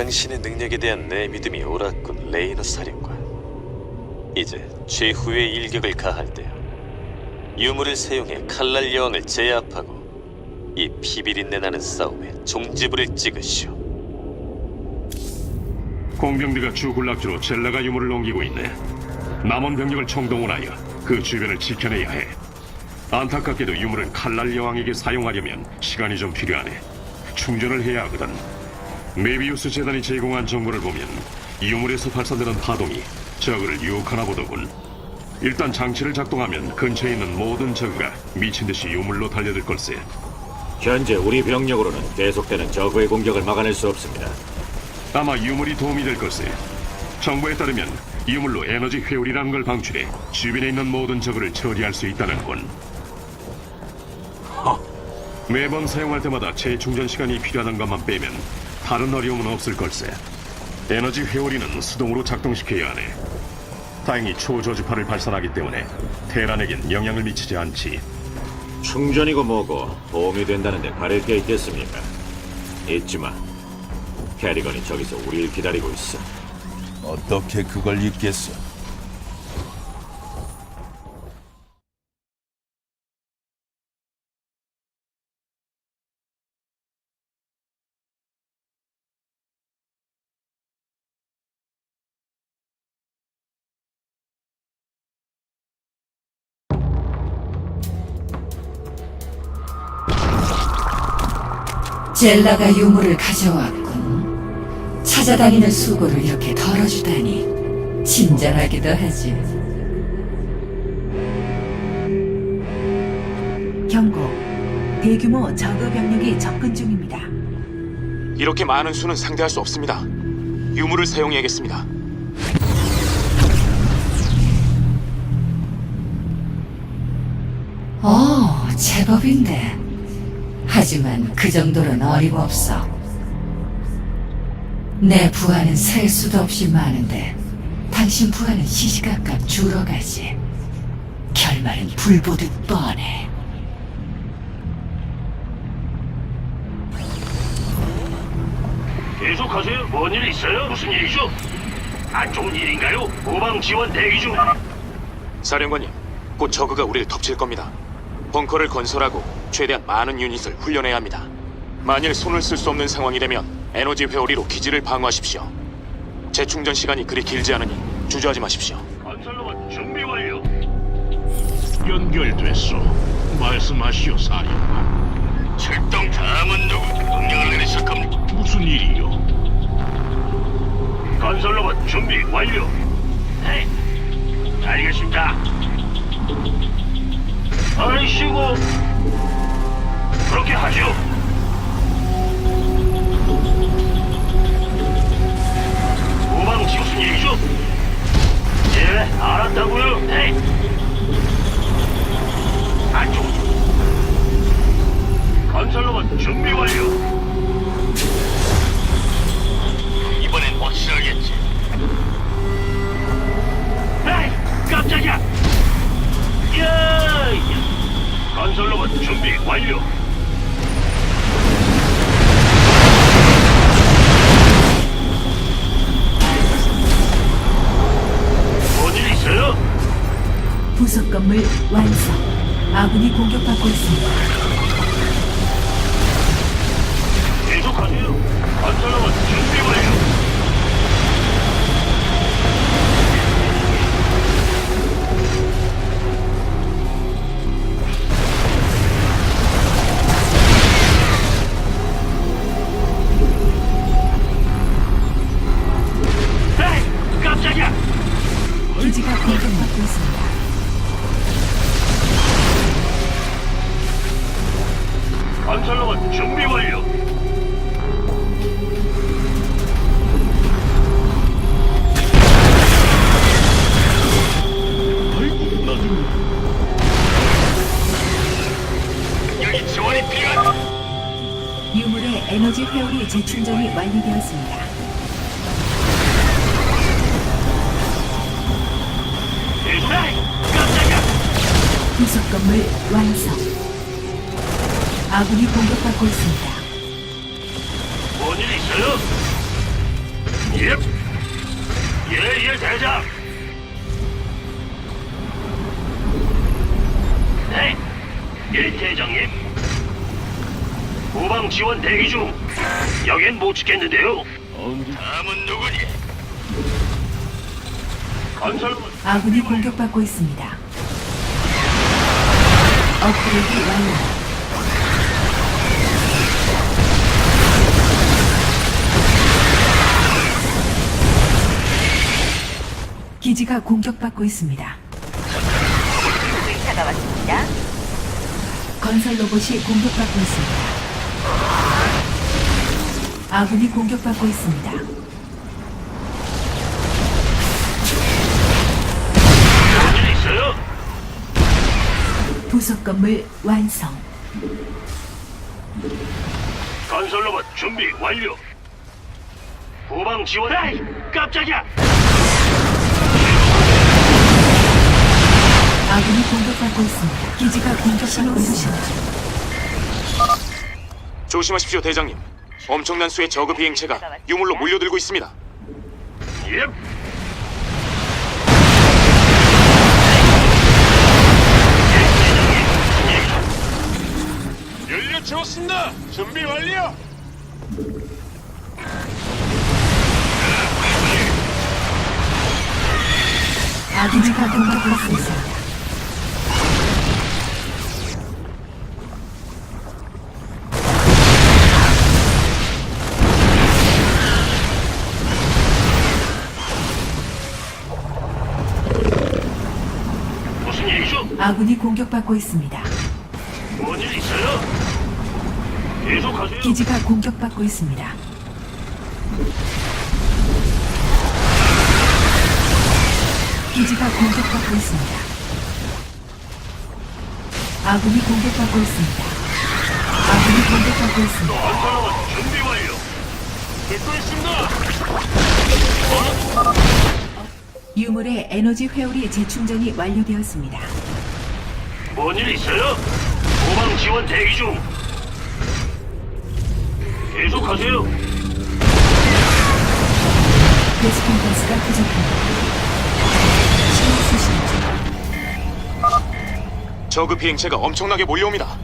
당신의 능력에 대한 내 믿음이 옳았군, 레이너 사령관. 이제 최후의 일격을 가할 때야. 유물을 사용해 칼날 여왕을 제압하고 이 피비린내 나는 싸움에 종지부를 찍으시오. 공병대가 주 군락지로 젤라가 유물을 옮기고 있네. 남은 병력을 총동원하여 그 주변을 지켜내야 해. 안타깝게도 유물은 칼날 여왕에게 사용하려면 시간이 좀 필요하네. 충전을 해야 하거든. 메비우스 재단이 제공한 정보를 보면 유물에서 발산되는 파동이 저그를 유혹하나 보더군. 일단 장치를 작동하면 근처에 있는 모든 저그가 미친 듯이 유물로 달려들 걸세. 현재 우리 병력으로는 계속되는 적의 공격을 막아낼 수 없습니다. 아마 유물이 도움이 될 걸세. 정보에 따르면 유물로 에너지 회오리라는 걸 방출해 주변에 있는 모든 적을 처리할 수 있다는 군. 매번 사용할 때마다 재충전 시간이 필요하던 것만 빼면 다른 어려움은 없을 걸세. 에너지 회오리는 수동으로 작동시켜야 하네. 다행히 초저주파를 발산하기 때문에 테란에겐 영향을 미치지 않지. 충전이고 뭐고 도움이 된다는데 가릴 게 있겠습니까? 잊지마. 캐리건이 저기서 우리를 기다리고 있어. 어떻게 그걸 잊겠어? 젤라가 유물을 가져왔군. 찾아다니는 수고를 이렇게 덜어주다니 친절하기도 하지. 경고. 대규모 저그 병력이 접근 중입니다. 이렇게 많은 수는 상대할 수 없습니다. 유물을 사용해야겠습니다. 어, 제법인데. 하지만 그 정도는 어림없어. 내 부하는 셀 수도 없이 많은데 당신 부하는 시시각각 줄어가지. 결말은 불보듯 뻔해. 계속하세요. 뭔 일 있어요? 무슨 일이죠? 안 좋은 일인가요? 후방 지원 대기 중. 사령관님, 곧 저그가 우리를 덮칠 겁니다. 벙커를 건설하고 최대한 많은 유닛을 훈련해야 합니다. 만일 손을 쓸 수 없는 상황이 되면 에너지 회오리로 기지를 방어하십시오. 재충전 시간이 그리 길지 않으니 주저하지 마십시오. 건설로봇 준비 완료. 연결됐소. 말씀하시오, 사령관. 출동 다음은 누구? 명령을 내리실 겁니다. 무슨 일이요? 건설로봇 준비 완료. 네. 알겠습니다. 아이씨고. 그렇게 하죠. 후방지 무슨 일이죠? 예, 알았다고요. 네. 안쪽. 건설로봇 준비 완료. 완성. 아군이 공격받고 있습니다. 여긴 못 지켰는데요. 다음은 누구니? 건설 아군이 공격받고 있습니다. 업그레이드 완료. 기지가 공격받고 있습니다. 의사가 왔습니다. 건설 로봇이 공격받고 있습니다. 아군이 공격받고 있습니다. 일 있어요? 부속 건물 완성. 건설 로봇 준비 완료. 후방 지원. 에이, 깜짝이야. 아군이 공격받고 있습니다. 기지가 공격받고 있습니다. 조심하십시오, 대장님. 엄청난 수의 저그 비행체가 유물로 몰려들고 있습니다. 예. 연료 채웠습니다. 준비 완료. 아군이가 공격받고 있습니다. 아군이 공격받고 있습니다. 뭔일 있어요? 계속하세요. 기지가 공격받고 있습니다. 기지가 공격받고 있습니다. 아군이 공격받고 있습니다. 아군이 공격받고 있습니다. 건설 로봇 준비 완료. 듣고 있습니다. 유물의 에너지 회오리 재충전이 완료되었습니다. 뭔일 있어요? 후방 지원 대기 중. 계속하세요. 베스킨 가스가 부족합니다. 신호 수신 중. 저그 비행체가 엄청나게 몰려옵니다.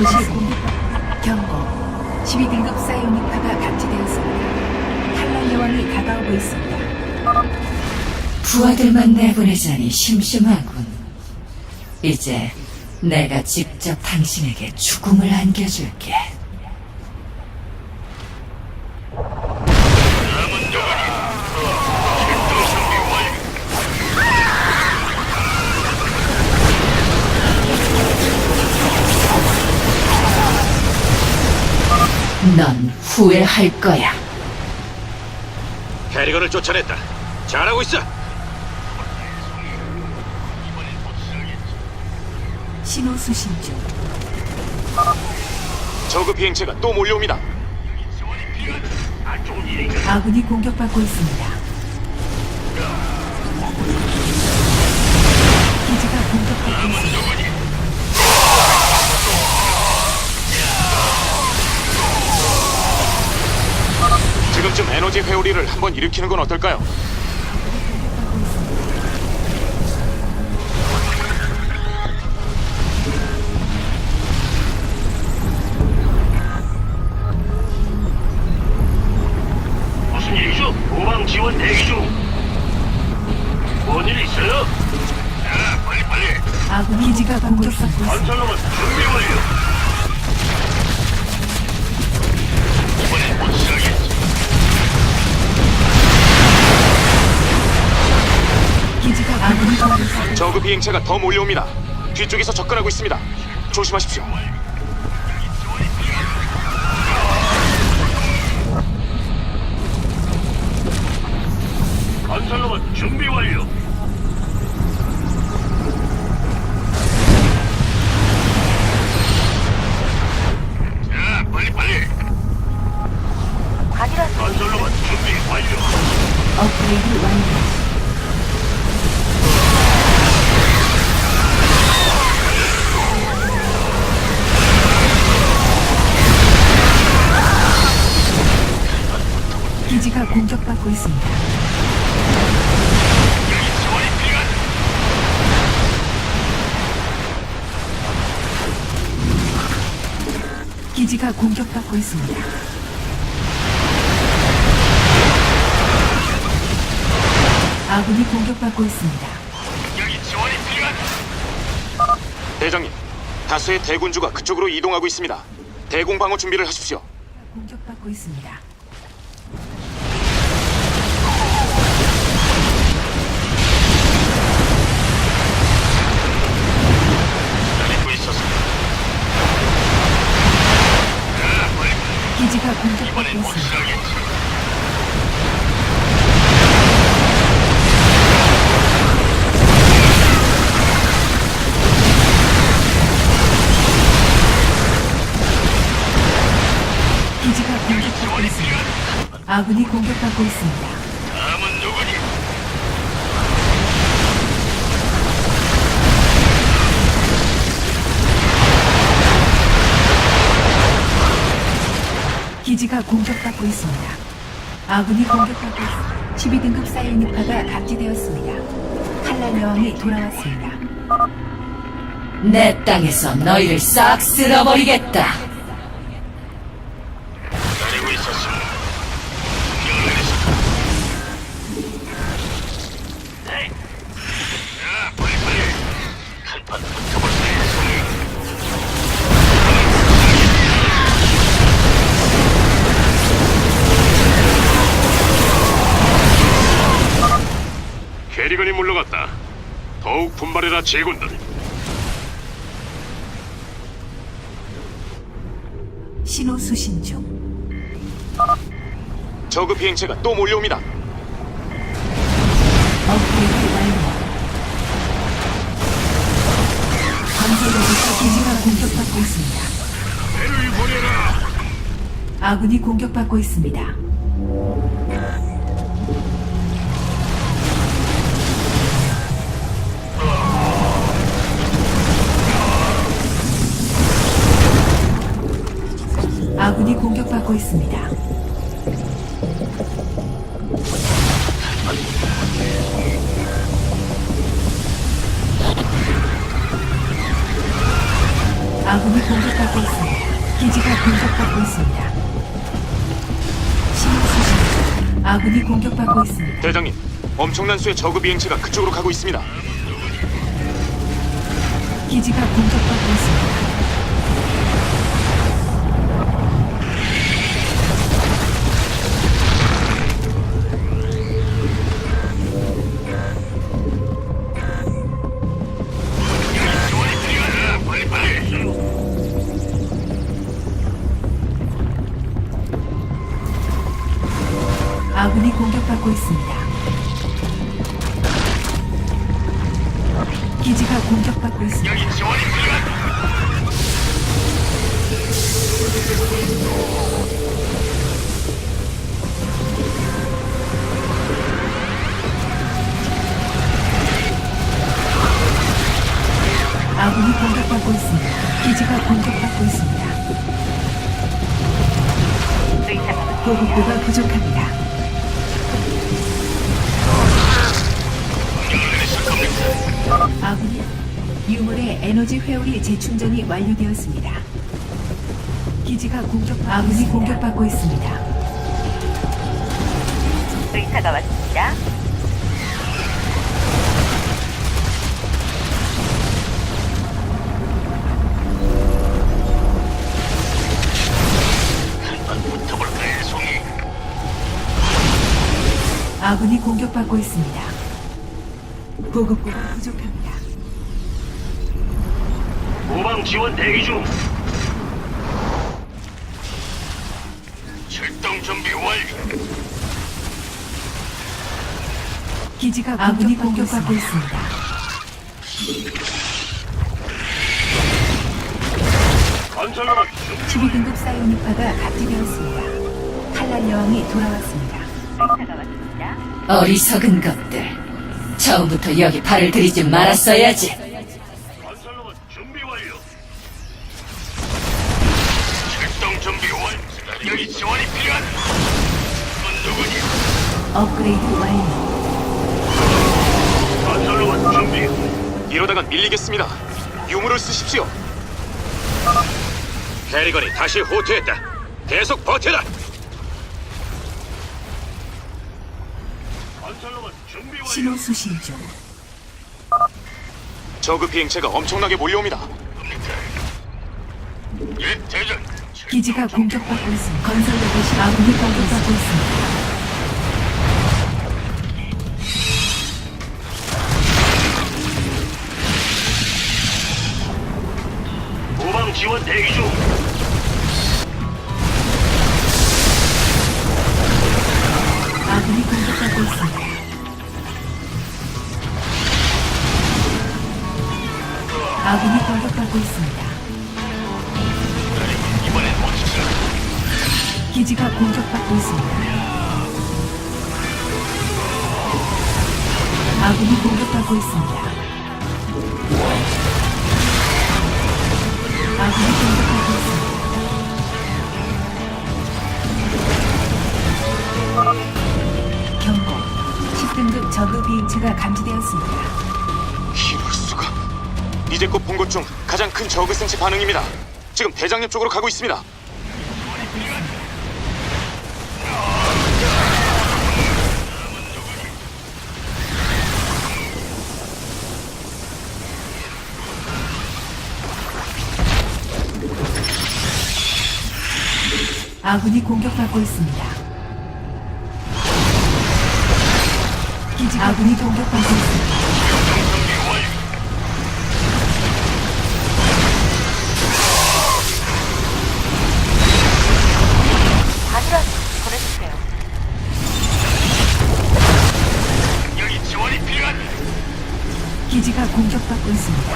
로봇이 공격받 경고 12등급 사이오닉파가 감지되었습니다. 탈란 여왕이 다가오고 있습니다. 부하들만 내보내자니 심심하군. 이제 내가 직접 당신에게 죽음을 안겨줄게. 넌 후회할 거야. 캐리건을 쫓아냈다. 잘하고 있어. 신호 수신 중. 저그 비행체가 또 몰려옵니다. 아군이 공격받고 있습니다. 이쯤 에너지 회오리를 한번 일으키는 건 어떨까요? 무슨 일이죠? 모방 지원 대기 중. 뭔 일 있어요? 야, 빨리 빨리. 아, 기지가 공격받고 있습니다. 비행체가 더 몰려옵니다. 뒤쪽에서 접근하고 있습니다. 조심하십시오. 건설로봇 준비 완료. 자, 빨리 빨리. 건설로봇 준비 완료. 업그레이드 완료. 공격받고 있습니다. 기지가 공격받고 있습니다. 아군이 공격받고 있습니다. 여기 지원이 필요한. 대장님, 다수의 대군주가 그쪽으로 이동하고 있습니다. 대공 방어 준비를 하십시오. 공격받고 있습니다. 공격받고 이번엔 있습니다. 확실하겠지. 기지가 공격받고 있습니다. 아군이 공격받고 있습니다. 기지가 공격받고 있습니다. 아군이 공격받고 있습니다. 12등급 사이니파가 감지되었습니다. 칼날 여왕이 돌아왔습니다. 내 땅에서 너희를 싹 쓸어버리겠다. 더욱 분발해라 제군들. 신호 수신 중. 저그 비행체가 또 몰려옵니다. 업그레이드 완료. 건설로부터 기지가 공격받고 있습니다. 배를 보내라. 아군이 공격받고 있습니다. 아군이 공격받고 있습니다. 아군이 공격받고 있습니다. 기지가 공격받고 있습니다. 신호 수신. 아군이 공격받고 있습니다. 대장님, 엄청난 수의 저그 비행체가 그쪽으로 가고 있습니다. 기지가 공격받고 있습니다. 보급고가 부족합니다. 아군이 유물의 에너지 회오리 재충전이 완료되었습니다. 기지가 공격 아군이 공격받고 있습니다. 의사가 왔습니다. 공격받고 있습니다. 보급고가 부족합니다. 후방 지원 대기 중. 출동 준비 완료. 기지가 아군이 공격받고 있습니다. 건설로봇 준비 12등급 사이오니파가 갑지되었습니다. 칼날 여왕이 돌아왔습니다. 어리석은 것들. 처음부터 여기 발을 들이지 말았어야지. 건설로봇 준비 완료. 출동 준비 완료. 여기 지원이 필요한. 넌 누구니? 업그레이드 완료. 건설로봇 준비. 이러다간 밀리겠습니다. 유물을 쓰십시오. 캐리건이 다시 호투했다. 계속 버텨라. 신호 수신 중. 저그 비행체가 엄청나게 몰려옵니다. 예, 대장. 기지가 공격받고 있습니다. 건설 로봇이 아군이 공격받고 있습니다. 후방 지원 대기 중. 기지가 공격받고 있습니다. 아군이 공격받고 있습니다. 아군이 공격받고 있습니다. 경고. 10등급 저그 비행체가 감지되었습니다. 이럴 수가. 이제껏 본 것 중 가장 큰 저그 생체 반응입니다. 지금 대장님 쪽으로 가고 있습니다. 아군이 공격받고 있습니다. 기지 아군이 공격받고 있습니다. 여기 지원이 필요한. 기지가 공격받고 있습니다.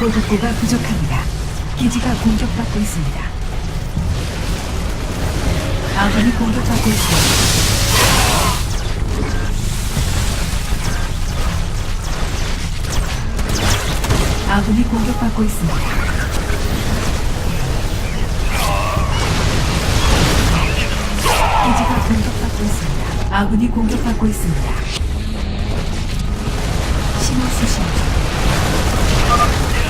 보급고가 부족합니다. 기지가 공격받고 있습니다. 아군이 공격받고 있습니다. 아군이 공격받고 있습니다. 기지가 공격받고 있습니다. 아군이 공격받고 있습니다. 신호 수신 중.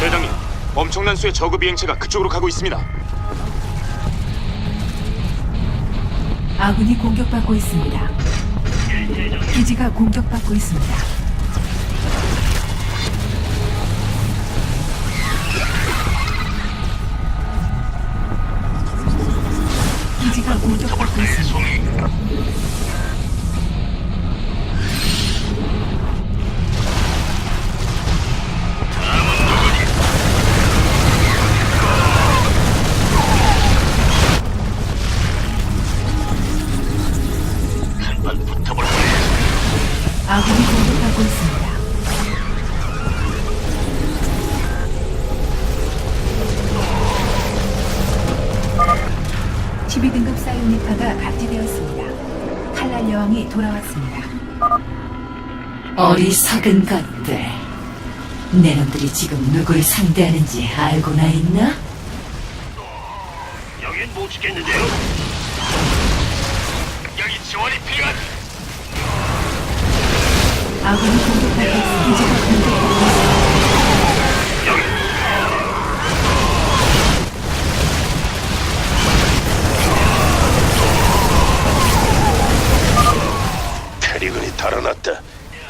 대장님, 엄청난 수의 저그 비행체가 그쪽으로 가고 있습니다. 아군이 공격받고 있습니다. 기지가 공격받고 있습니다. 기지가 공격받고 있습니다. 돌아왔습니다. 어리석은 것들. 내 놈들이 지금 누굴 상대하는지 알고나 있나? 여긴 못 지켰는데요. 여기 지원이 필요한. 아군이 공격받고 있습니다.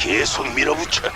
계속 밀어붙여.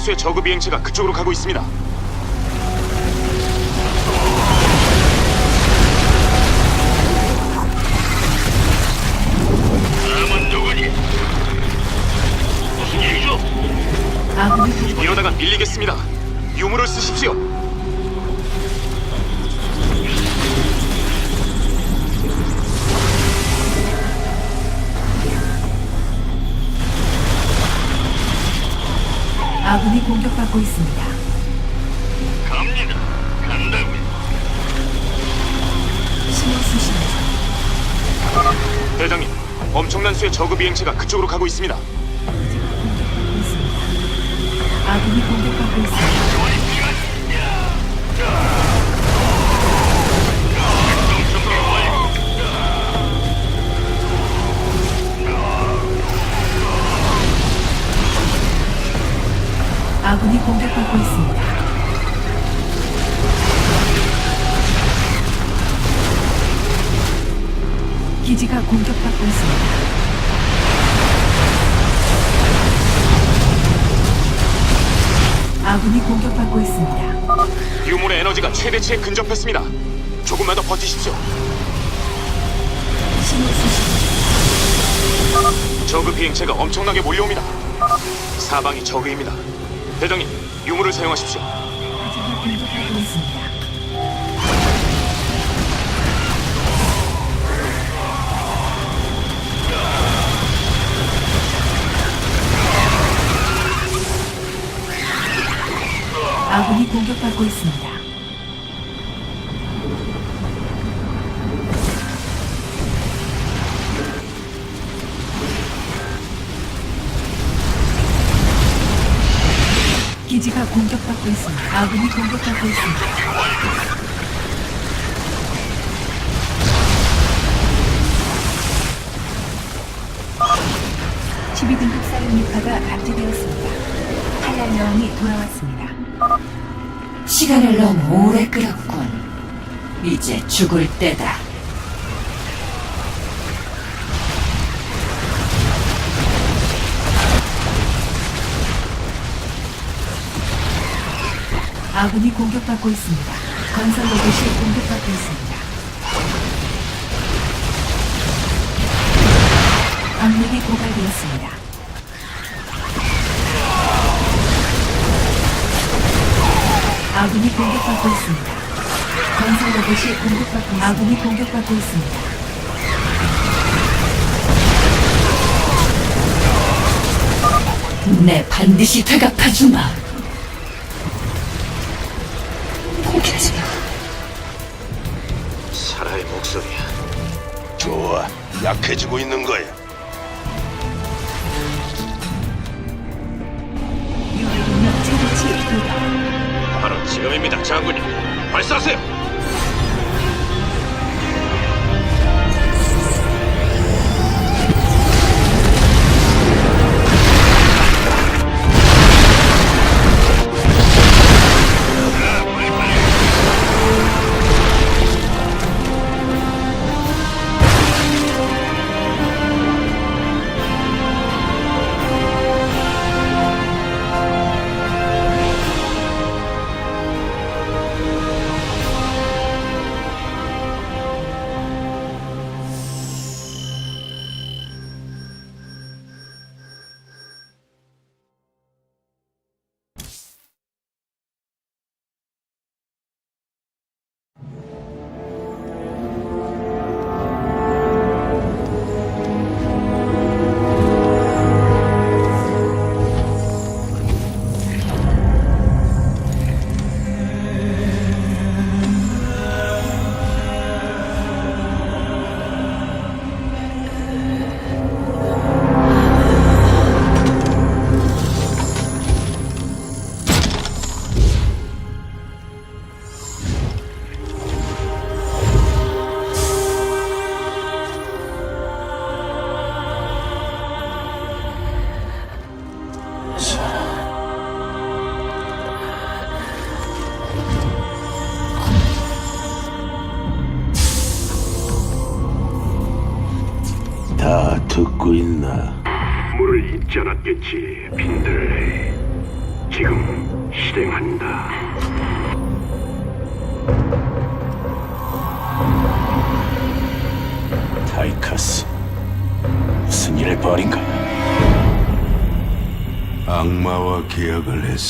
엄청난 수의 저그 비행체가 그쪽으로 가고 있습니다. 다음은 누구니? 무슨 일이죠? 아군이 공- 이러다가 밀리겠습니다. 유물을 쓰십시오. 아군이 공격받고 있습니다. 갑니다. 간다고요. 신호 수신 중. 대장님, 엄청난 수의 저그 비행체가 그쪽으로 가고 있습니다. 공격받고 있습니다. 아군이 공격받고 있습니다. 공격받고 있습니다. 아군이 공격받고 있습니다. 유물의 에너지가 최대치에 근접했습니다. 조금만 더 버티십시오. 신호 수신 저그 비행체가 엄청나게 몰려옵니다. 사방이 저그입니다. 대장님, 유물을 사용하십시오. 기지가 공격받고 있습니다. 아군이 공격받고 있습니다. 기지가 공격받고 있습니다. 아군이 공격받고 있습니다. 12등급 사이오닉파가 탑재되었습니다. 칼날 여왕이 돌아왔습니다. 시간을 너무 오래 끌었군. 이제 죽을 때다. 아군이 공격받고 있습니다. 건설 로봇이 공격받고 있습니다. 압력이 고갈되었습니다. 아군이 공격받고 있습니다. 건설 로봇이 공격받고. 아군이 공격받고 있습니다. 내 반드시 되갚아주마. 포기하지 마. 사라의 목소리야. 좋아, 약해지고 있는 거야. 지금입니다, 장군님. 발사하세요.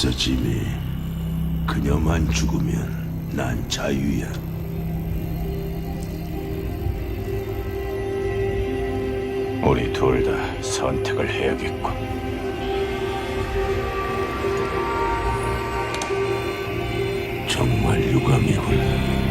했어, 지미. 그녀만 죽으면 난 자유야. 우리 둘 다 선택을 해야겠군. 정말 유감이군.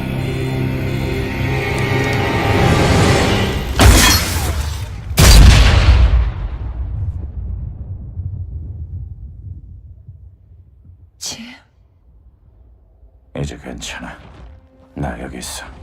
지